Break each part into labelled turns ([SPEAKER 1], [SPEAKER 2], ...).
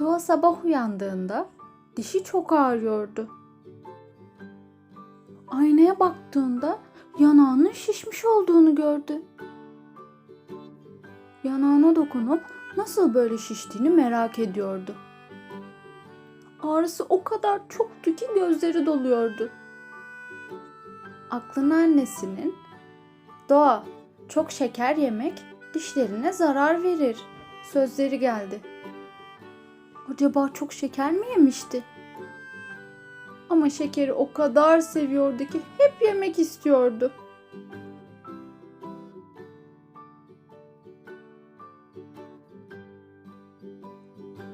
[SPEAKER 1] Doğa sabah uyandığında dişi çok ağrıyordu. Aynaya baktığında yanağının şişmiş olduğunu gördü. Yanağına dokunup nasıl böyle şiştiğini merak ediyordu. Ağrısı o kadar çoktu ki gözleri doluyordu. Aklına annesinin Doğa, çok şeker yemek dişlerine zarar verir sözleri geldi. Acaba çok şeker mi yemişti? Ama şekeri o kadar seviyordu ki hep yemek istiyordu.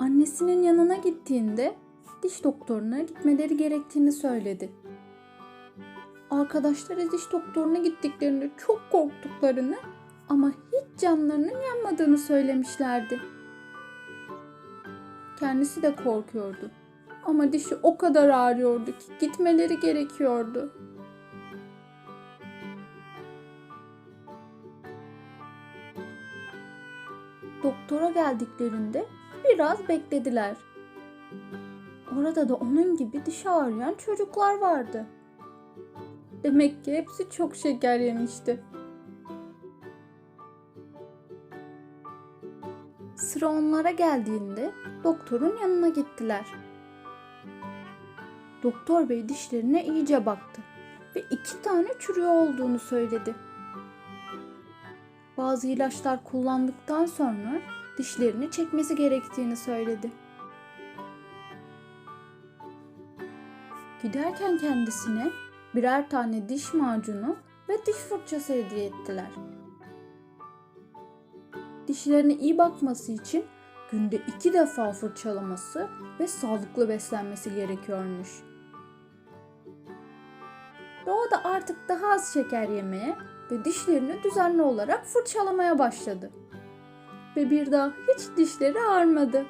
[SPEAKER 1] Annesinin yanına gittiğinde diş doktoruna gitmeleri gerektiğini söyledi. Arkadaşları diş doktoruna gittiklerinde çok korktuklarını ama hiç canlarının yanmadığını söylemişlerdi. Kendisi de korkuyordu. Ama dişi o kadar ağrıyordu ki gitmeleri gerekiyordu. Doktora geldiklerinde biraz beklediler. Orada da onun gibi dişi ağrıyan çocuklar vardı. Demek ki hepsi çok şeker yemişti. Sıra onlara geldiğinde doktorun yanına gittiler. Doktor bey dişlerine iyice baktı ve iki tane çürüğü olduğunu söyledi. Bazı ilaçlar kullandıktan sonra dişlerini çekmesi gerektiğini söyledi. Giderken kendisine birer tane diş macunu ve diş fırçası hediye ettiler. Dişlerine iyi bakması için günde iki defa fırçalaması ve sağlıklı beslenmesi gerekiyormuş. Doğa da artık daha az şeker yemeye ve dişlerini düzenli olarak fırçalamaya başladı. Ve bir daha hiç dişleri ağrımadı.